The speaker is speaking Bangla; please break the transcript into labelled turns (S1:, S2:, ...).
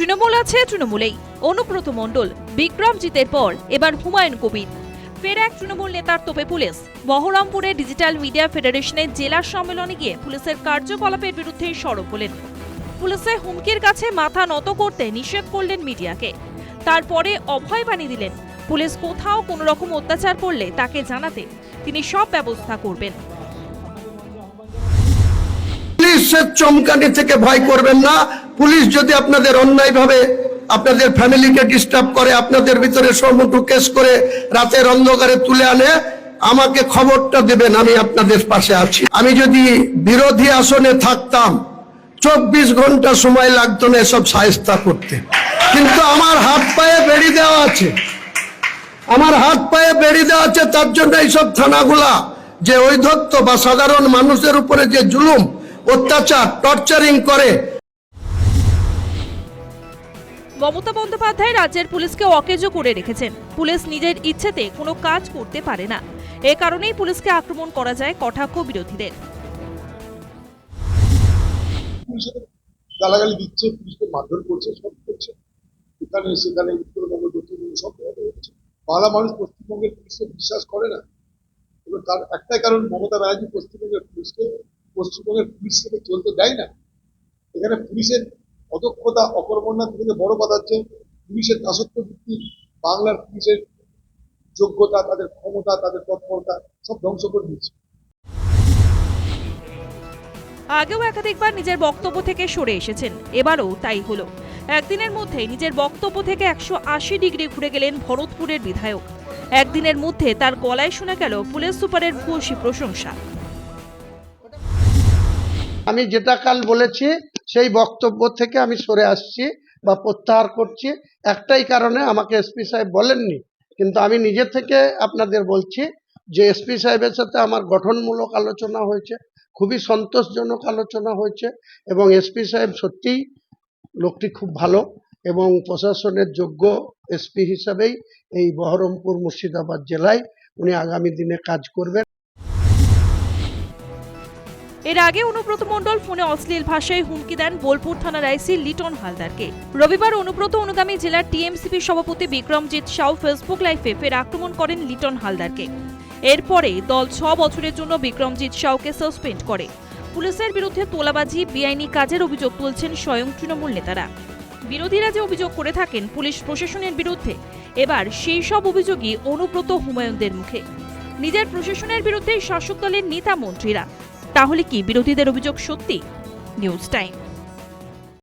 S1: তৃণমূল আছে, তৃণমূলেই। অনুব্রত মণ্ডল বিক্রমজিতের পর, এবার হুমায়ুন কবির। ফের এক তৃণমূল নেতার তোপে পুলিশ। বহরমপুরে ডিজিটাল মিডিয়া ফেডারেশনের জেলা সম্মেলনে গিয়ে পুলিশের কার্যকলাপের বিরুদ্ধে সরব হলেন। পুলিশের হুমকির কাছে মাথা নত করতে নিষেধ করলেন মিডিয়াকে। তারপরে অভয় বাণী দিলেন, পুলিশ কোথাও কোনো রকম অত্যাচার করলে তাকে জানাতে তিনি সব ব্যবস্থা করবেন।
S2: পুলিশের চমকানি থেকে ভয় করবেন না পুলিশ যদি আপনাদের অন্যায়ভাবে আপনাদের ফ্যামিলিকে ডিস্টার্ব করে, আপনাদের ভিতরে সমুটু কেস করে রাতের অন্ধকারে তুলে আনে, আমাকে খবরটা দেবেন, আমি আপনাদের পাশে আছি। আমি যদি বিরোধী আসনে থাকতাম, চব্বিশ ঘণ্টা সময় লাগতো না এসব সাহেস্তা করতে। কিন্তু আমার হাত পায়ে বেড়ি দেওয়া আছে। আমার হাত পায়ে বেড়ি দেওয়া আছে, তার জন্য এইসব থানাগুলা, যে ঐধত্য বা সাধারণ মানুষের উপরে যে জুলুম, অত্যাচার টর্চারিং করে
S1: মমতা বন্দ্যোপাধ্যায় রাজ্যের পুলিশকে অকেজো করে রেখেছেন। পুলিশ নিজের ইচ্ছেতে কোনো কাজ করতে পারে না। এ কারণেই পুলিশকে আক্রমণ করা যায় কটাক্ষ বিরোধীদের।
S3: গালাগালি দিচ্ছে, পুলিশকে মারধর করছে, সব করছে। এখানে, সেখানে উত্তরবঙ্গ, দক্ষিণবঙ্গ সব হচ্ছে বাংলা মানুষ পশ্চিমবঙ্গের পুলিশকে বিশ্বাস করে না। এবার তার একটাই কারণ, মমতা ব্যানার্জি পশ্চিমবঙ্গের পুলিশকে, পশ্চিমবঙ্গের পুলিশ থেকে চলতে দেয় না। এখানে পুলিশের অদক্ষতা অকর্মণ্যা থেকে বড় কথা হচ্ছে পুলিশের দাসত্ব ভিত্তি বাংলার পুলিশের যোগ্যতা তাদের ক্ষমতা তাদের তৎপরতা সব ধ্বংস করে দিচ্ছে
S1: আগেও একাধিকবার নিজের বক্তব্য থেকে সরে এসেছেন এবারও তাই হলো। একদিনের মধ্যেই নিজের বক্তব্য থেকে একশো আশি ডিগ্রি ঘুরে গেলেন ভরতপুরের বিধায়ক। একদিনের মধ্যে তার গলায় শোনা গেল পুলিশ সুপারের ভূয়সী প্রশংসা।
S2: আমি যেটা কাল বলেছি সেই বক্তব্য থেকে আমি সরে আসছি বা প্রত্যাহার করছি। একটাই কারণে আমাকে এসপি সাহেব বলেননি, কিন্তু আমি নিজে থেকে আপনাদের বলছি যে এসপি সাহেবের সাথে আমার গঠনমূলক আলোচনা হয়েছে, খুবই সন্তোষজনক আলোচনা হয়েছে এবং এসপি সাহেব সত্যিই লোকটি খুব ভালো এবং প্রশাসনের যোগ্য এসপি হিসাবেই এই বহরমপুর মুর্শিদাবাদ জেলায় উনি আগামী দিনে কাজ করবেন।
S1: এর আগে অনুব্রত মণ্ডল ফোনে অশ্লীল ভাষায় হুমকি দেন বোলপুর থানার আইসি লিটন হালদারকে। রবিবার অনুব্রত অনুগামী জেলার টিএমসিপি সভাপতি বিক্রমজিৎ সাউ ফেসবুক লাইফে ফের আক্রমণ করেন লিটন হালদারকে। এরপরে দল ছ বছরের জন্য বিক্রমজিৎ সাউকে সাসপেন্ড করে। পুলিশের বিরুদ্ধে তোলাবাজি, বেআইনি কাজের অভিযোগ তুলছেন স্বয়ং তৃণমূল নেতারা। বিরোধীরা যে অভিযোগ করে থাকেন, পুলিশ প্রশাসনের বিরুদ্ধে। এবার সেই সব অভিযোগই অনুব্রত হুমায়ুনদের মুখে। নিজের প্রশাসনের বিরুদ্ধে শাসক দলের নেতা মন্ত্রীরা তাহলে কি বিরোধীদের অভিযোগ সত্যি? News time.